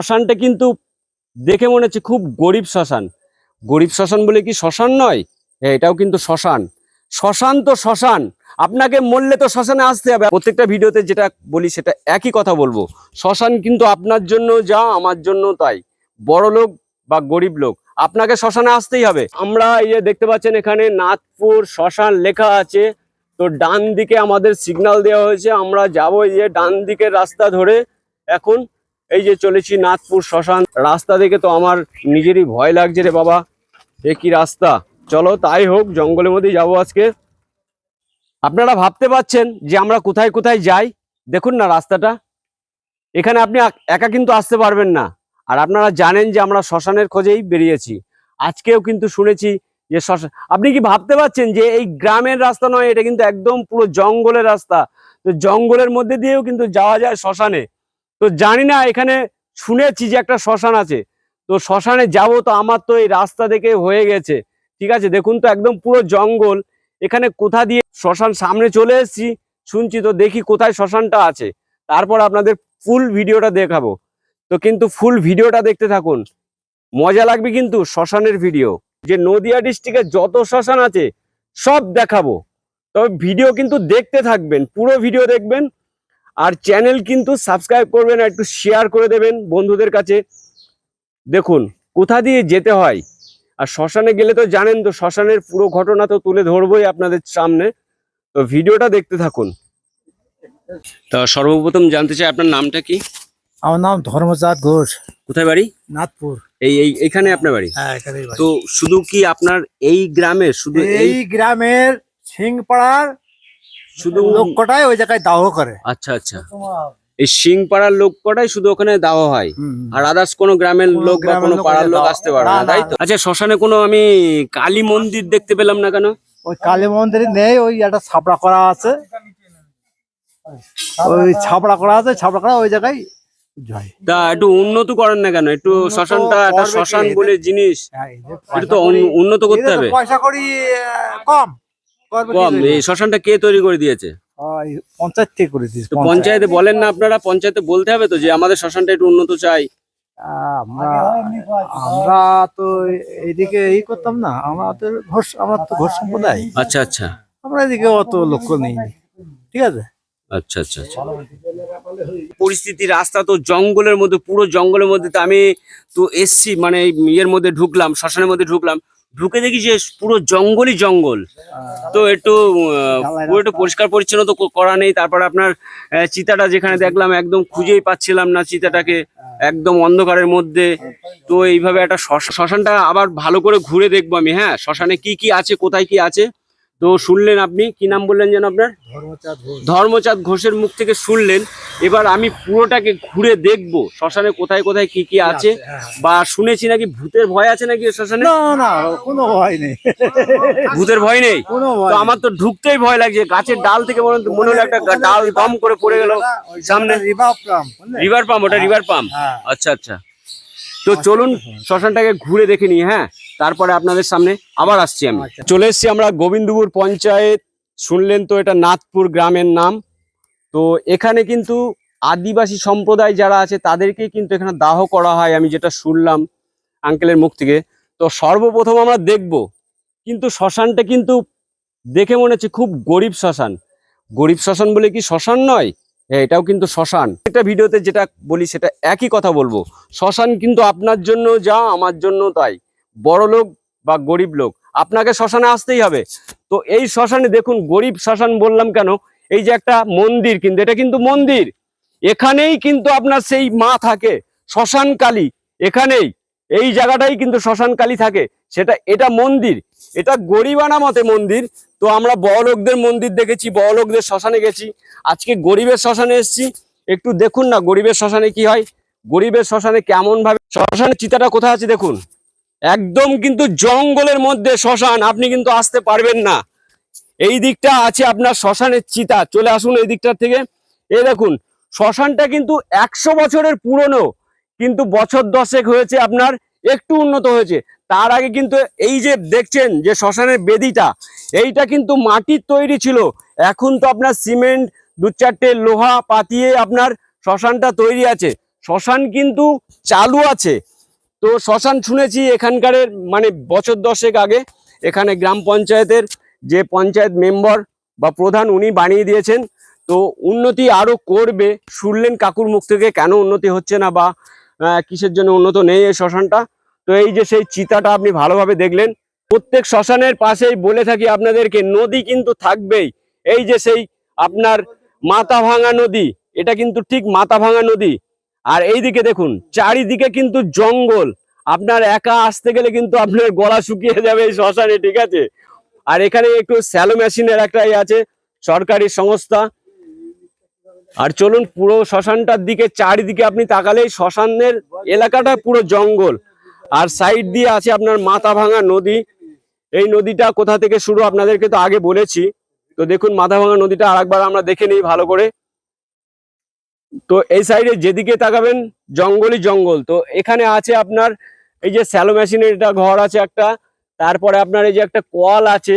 শ্মশানটা কিন্তু দেখে মনে হচ্ছে খুব গরিব শ্মশান। গরিব শ্মশান বলে কি শ্মশান নয়? হ্যাঁ এটাও কিন্তু শ্মশান। শ্মশান তো শ্মশান। আপনাকে মরলে তো শ্মশানে আসতে হবে। প্রত্যেকটা ভিডিওতে যেটা বলি সেটা একই কথা বলব। শ্মশান কিন্তু আপনার জন্য যা, আমার জন্য তাই। বড় লোক বা গরিব লোক, আপনাকে শ্মশানে আসতেই হবে। আমরা এই দেখতে পাচ্ছেন এখানে নাথপুর শ্মশান লেখা আছে। তো ডান দিকে আমাদের সিগন্যাল দেওয়া হয়েছে। আমরা যাব এই যে ডান দিকের রাস্তা ধরে। এখন এই যে চলেছি নাথপুর শ্মশান। রাস্তা দেখে তো আমার নিজেরই ভয় লাগছে রে বাবা। এ কি রাস্তা? চলো তাই হোক, জঙ্গলের মধ্যেই যাব আজকে। আপনারা ভাবতে পাচ্ছেন যে আমরা কোথায় কোথায় যাই? দেখুন না রাস্তাটা। এখানে আপনি একা কিন্তু আসতে পারবেন না। আর আপনারা জানেন যে আমরা শ্মশানের খোঁজেই বেরিয়েছি। আজকেও কিন্তু শুনেছি যে শ্মশান আপনি কি ভাবতে পারছেন যে এই গ্রামের রাস্তা নয়, এটা কিন্তু একদম পুরো জঙ্গলের রাস্তা? তো জঙ্গলের মধ্যে দিয়েও কিন্তু যাওয়া যায় শ্মশানে। তো জানি না, এখানে শুনেছি যে একটা শ্মশান আছে। তো শ্মশানে যাব তো আমার তো এই রাস্তা দেখে হয়ে গেছে। ঠিক আছে, দেখুন তো একদম পুরো জঙ্গল। এখানে কোথা দিয়ে শ্মশান সামনে চলে এসেছি, শুনছি তো দেখি কোথায় শ্মশানটা আছে। তারপর আপনাদের ফুল ভিডিওটা দেখাবো। তো কিন্তু ফুল ভিডিওটা দেখতে থাকুন। মজা লাগবে কিন্তু শ্মশানের ভিডিও যে নদিয়া ডিস্ট্রিক্টে যত শ্মশান আছে, সব দেখাবো। তবে ভিডিও কিন্তু দেখতে থাকবেন, পুরো ভিডিও দেখবেন। আর চ্যানেল কিন্তু সাবস্ক্রাইব করবেন আর একটু শেয়ার করে দেবেন বন্ধুদের কাছে। দেখুন কোথা দিয়ে যেতে হয়? আর শ্মশানে গেলে তো জানেন তো শ্মশানের পুরো ঘটনা তো তুলে ধরবোই আপনাদের সামনে। তো ভিডিওটা দেখতে থাকুন। তা সর্বপ্রথম জানতে চাই আপনার নামটা কি? আমার নাম ধর্মচাঁদ ঘোষ। কোথায় বাড়ি? নাথপুর এই এই এখানে আপনার বাড়ি? হ্যাঁ এখানেই বাড়ি। তো শুধু কি আপনার এই গ্রামে শুধু এই গ্রামের সিংপাড়ার শুধু লোক কটাই ওই জায়গায় দাহ করে। আচ্ছা আচ্ছা। এই সিংপাড়ার লোক কটাই শুধু ওখানে দেওয়া হয়। আর আদার্স কোনো গ্রামের লোক বা কোনো পাড়ার লোক আসতে পারে না তাই তো? আচ্ছা শ্মশানে কোনো আমি কালী মন্দির দেখতে পেলাম না কেন? ওই কালী মন্দিরে নেই ওই একটা ছাপড়া করা আছে। ওই ছাপড়া করা আছে ছাপড়া করা ওই জায়গায় তা একটু উন্নত করেন না কেন? একটু শ্মশানটা একটা শ্মশান বলে জিনিস। হ্যাঁ, এটা তো উন্নত করতে হবে। পয়সা করি কম। কম এই শ্মশানটা কে তৈরি করে দিয়েছে? পঞ্চায়েত থেকে করে দিস পঞ্চায়েতে। বলেন না আপনারা পঞ্চায়েতে বলতে হবে তো যে আমাদের শ্মশানটা একটু উন্নত চাই। আমরা আমরা তো এইদিকে এই করতাম না আমাদের ঘোষ আমার তো ঘোষ সম্প্রদায়। আচ্ছা আচ্ছা। আমরা এদিকে অত লক্ষ্য নেই। ঠিক আছে? আচ্ছা আচ্ছা আচ্ছা। পরিস্থিতি রাস্তা তো জঙ্গলের মধ্যে পুরো জঙ্গলের মধ্যে তো আমি তো এসছি মানে এই ইয়ের মধ্যে ঢুকলাম শ্মশানের মধ্যে ঢুকলাম। ঢুকে দেখি যে পুরো জঙ্গলই জঙ্গল। তো একটু পুরো একটু পরিষ্কার পরিচ্ছন্ন তো করা নেই। তারপর আপনার চিতাটা যেখানে দেখলাম একদম খুঁজেই পাচ্ছিলাম না চিতাটাকে। একদম অন্ধকারের মধ্যে। তো এইভাবে একটা শ্মশ- শ্মশানটা আবার ভালো করে ঘুরে দেখব আমি। হ্যাঁ শ্মশানে কি কি আছে কোথায় কি আছে? তো শুনলেন আপনি কি নাম বললেন যেন আপনার? ধর্মচাঁদ ঘোষ। ধর্মচাঁদ ঘোষের মুখ থেকে শুনলেন এবার আমি পুরোটাকে ঘুরে দেখব শ্মশানে কোথায় কোথায় কি কি আছে হ্যাঁ। বা শুনেছি নাকি ভূতের ভয় আছে নাকি শ্মশানে? না না কোনো ভয় নেই। ভূতের ভয় নেই? তো আমার তো ঢুকতেই ভয় লাগছে গাছের ডাল থেকে মনে হলো- মনে হলো একটা ডাল দম করে পড়ে গেল সামনে। River pram river pump river river পাম্প হ্যাঁ। আচ্ছা আচ্ছা। তো চলুন শ্মশানটাকে ঘুরে দেখে নিই হ্যাঁ? তারপরে আপনাদের সামনে আবার আসছি আমি। আচ্ছা। চলে এসেছি আমরা গোবিন্দপুর পঞ্চায়েত শুনলেন তো এটা নাথপুর গ্রামের নাম। তো এখানে কিন্তু আদিবাসী সম্প্রদায় যারা আছে তাদেরকেই কিন্তু এখানে দাহ করা হয় আমি যেটা শুনলাম আঙ্কেলের মুখ থেকে। তো সর্বপ্রথম আমরা দেখব কিন্তু শ্মশানটা কিন্তু দেখে মনে হচ্ছে খুব গরিব শ্মশান। গরিব শ্মশান বলে কি শ্মশান নয়? হ্যাঁ এটাও কিন্তু শ্মশান। একটা ভিডিওতে যেটা বলি, সেটা একই কথা বলব। শ্মশান কিন্তু আপনার জন্য যা, আমার জন্য তাই। বড় লোক বা গরিব লোক, আপনাকে শ্মশানে আসতেই হবে। তো এই শ্মশানে দেখুন, গরিব শ্মশান বললাম কেন? এই যে একটা মন্দির কিন্তু, এটা কিন্তু মন্দির। এখানেই কিন্তু আপনার সেই মা থাকে, শ্মশান কালী। এখানেই, এই জায়গাটাই কিন্তু শ্মশান কালী থাকে। সেটা, এটা মন্দির। এটা গরিবানা মতে মন্দির। তো আমরা বড়লোকদের মন্দির দেখেছি, বড়লোকদের শ্মশানে গেছি। আজকে গরিবের শ্মশানে এসেছি। একটু দেখুন না, গরিবের শ্মশানে কি হয়? গরিবের শ্মশানে কেমন ভাবে শ্মশানের চিতাটা কোথায় আছে দেখুন। একদম কিন্তু জঙ্গলের মধ্যে শ্মশান, আপনি কিন্তু আসতে পারবেন না। এই দিকটা আছে আপনার শ্মশানের চিতা। চলে আসুন এই দিকটার থেকে। এই দেখুন, শ্মশানটা কিন্তু একশো বছরের পুরনো। কিন্তু বছর দশেক হয়েছে আপনার। একটু উন্নত হয়েছে। তার আগে কিন্তু এই যে দেখছেন যে শ্মশানের বেদিটা, এইটা কিন্তু মাটির তৈরি ছিল। এখন তো আপনার সিমেন্ট, দু চারটে লোহা পাতিয়ে আপনার শ্মশানটা তৈরি আছে। শ্মশান কিন্তু চালু আছে। তো শ্মশান শুনেছি এখানকার মানে বছর দশেক আগে এখানে গ্রাম পঞ্চায়েতের যে পঞ্চায়েত মেম্বার বা প্রধান উনি বানিয়ে দিয়েছেন। তো উন্নতি আরও করবে। শুনলেন কাকুর মুখ থেকে কেন উন্নতি হচ্ছে না বা কিসের জন্য উন্নত নেই এই শ্মশানটা? তো এই যে সেই চিতাটা আপনি ভালোভাবে দেখলেন, প্রত্যেক শ্মশানের পাশেই বলে থাকি আপনাদেরকে, নদী কিন্তু থাকবেই। এই যে সেই আপনার মাথা ভাঙা নদী, এটা কিন্তু ঠিক মাথা ভাঙা নদী। আর এইদিকে দেখুন, চারিদিকে কিন্তু জঙ্গল। আপনার একা আসতে গেলে কিন্তু আপনার গলা শুকিয়ে যাবে এই শ্মশানে, ঠিক আছে? আর এখানে একটু স্যালো মেশিনের একটা ইয়ে আছে, সরকারি সংস্থা। আর চলুন পুরো শ্মশানটার দিকে, চারিদিকে আপনি তাকালেই শ্মশানের এলাকাটা পুরো জঙ্গল। আর সাইড দিয়ে আছে আপনার মাথা ভাঙা নদী। এই নদীটা কোথা থেকে শুরু আপনাদেরকে তো আগে বলেছি। তো দেখুন মাথা ভাঙা নদীটা আরেকবার আমরা দেখে নিই ভালো করে। তো এই সাইডে যেদিকে তাকাবেন, জঙ্গলই জঙ্গল। তো এখানে আছে আপনার এই যে স্যালো মেশিনের এটা ঘর আছে একটা। তারপরে আপনার এই যে একটা কল আছে।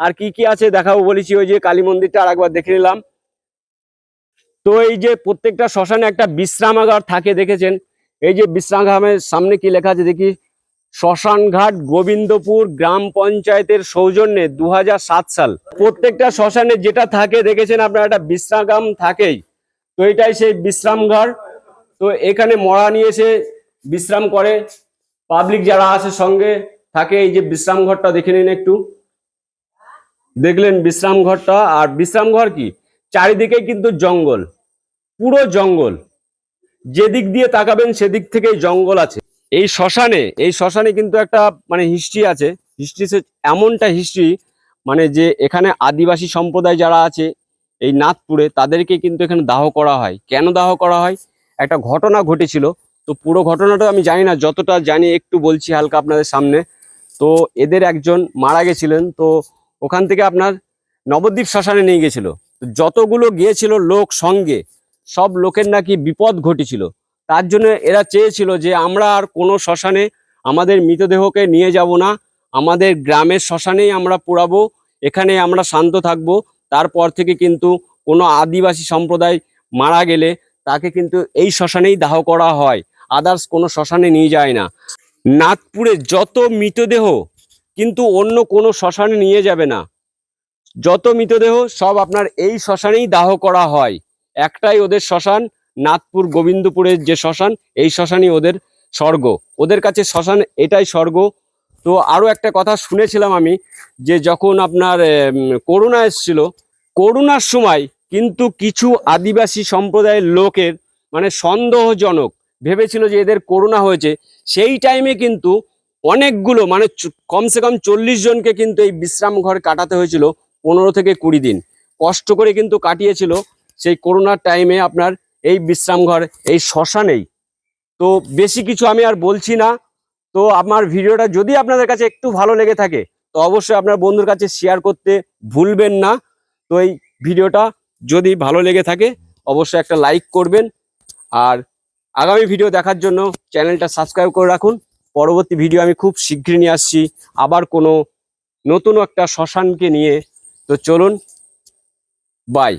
আর কি কি আছে দেখাবো বলেছি, ওই যে কালী মন্দিরটা আরেকবার দেখে নিলাম। তো এই যে প্রত্যেকটা শ্মশানে একটা বিশ্রামাগার থাকে দেখেছেন? এই যে বিশ্রামাগারের সামনে কি লেখা আছে দেখি? শ্মশানঘাট গোবিন্দপুর গ্রাম পঞ্চায়েতের সৌজন্যে দু হাজার সাত সাল। প্রত্যেকটা শ্মশানে যেটা থাকে দেখেছেন আপনার, একটা বিশ্রামাগাম থাকেই। তো এটাই সেই বিশ্রাম ঘর তো এখানে মরা নিয়ে এসে বিশ্রাম করে। পাবলিক যারা আছে সঙ্গে থাকে, এই যে বিশ্রাম ঘরটা দেখে নিন একটু। দেখলেন বিশ্রাম ঘরটা আর বিশ্রাম ঘর কি? চারিদিকে কিন্তু জঙ্গল, পুরো জঙ্গল। যেদিক দিয়ে তাকাবেন সেদিক থেকেই জঙ্গল আছে। এই শ্মশানে এই শ্মশানে কিন্তু একটা মানে হিস্ট্রি আছে। হিস্ট্রি সে এমনটা হিস্ট্রি মানে যে এখানে আদিবাসী সম্প্রদায় যারা আছে এই নাথপুরে তাদেরকে কিন্তু এখানে দাহ করা হয়। কেন দাহ করা হয়? একটা ঘটনা ঘটেছিল। তো পুরো ঘটনাটা আমি জানি না, যতটা জানি একটু বলছি হালকা আপনাদের সামনে। তো এদের একজন মারা গেছিলেন। তো ওখান থেকে আপনার নবদ্বীপ শ্মশানে নিয়ে গেছিল। যতগুলো গিয়েছিল লোক সঙ্গে, সব লোকের নাকি বিপদ ঘটেছিল। তার জন্য এরা চেয়েছিল যে আমরা আর কোনো শ্মশানে আমাদের মৃতদেহকে নিয়ে যাব না, আমাদের গ্রামের শ্মশানেই আমরা পোড়াবো, এখানে আমরা শান্ত থাকব। তারপর থেকে কিন্তু কোনো আদিবাসী সম্প্রদায় মারা গেলে তাকে কিন্তু এই শ্মশানেই দাহ করা হয় আদার্স কোনো শ্মশানে নিয়ে যায় না। নাগপুরে যত মৃতদেহ, কিন্তু অন্য কোনো শ্মশানে নিয়ে যাবে না। যত মৃতদেহ, সব আপনার এই শ্মশানেই দাহ করা হয়। একটাই ওদের শ্মশান নাথপুর গোবিন্দপুরের যে শ্মশান, এই শ্মশানই ওদের স্বর্গ। ওদের কাছে শ্মশান এটাই স্বর্গ। তো আরও একটা কথা শুনেছিলাম আমি, যে যখন আপনার করোনা এসেছিল করোনার সময় কিন্তু কিছু আদিবাসী সম্প্রদায়ের লোকের মানে সন্দেহজনক ভেবেছিল যে এদের করোনা হয়েছে। সেই টাইমে কিন্তু অনেকগুলো মানে কমসে কম চল্লিশ জনকে কিন্তু এই বিশ্রাম ঘর কাটাতে হয়েছিল। পনেরো থেকে কুড়ি দিন। কষ্ট করে কিন্তু কাটিয়েছিল সেই করোনার টাইমে আপনার এই বিশ্রাম ঘর এই শ্মশানেই। তো বেশি কিছু আমি আর বলছি না। তো আমার ভিডিওটা যদি আপনাদের কাছে একটু ভালো লেগে থাকে, তো অবশ্যই আপনার বন্ধুর কাছে শেয়ার করতে ভুলবেন না। তো এই ভিডিওটা যদি ভালো লেগে থাকে, অবশ্যই একটা লাইক করবেন। আর আগামী ভিডিও দেখার জন্য চ্যানেলটা সাবস্ক্রাইব করে রাখুন। পরবর্তী ভিডিও আমি খুব শীঘ্রই নিয়ে আসছি। আবার কোনো নতুন একটা শ্মশানকে নিয়ে তো চলুন বাই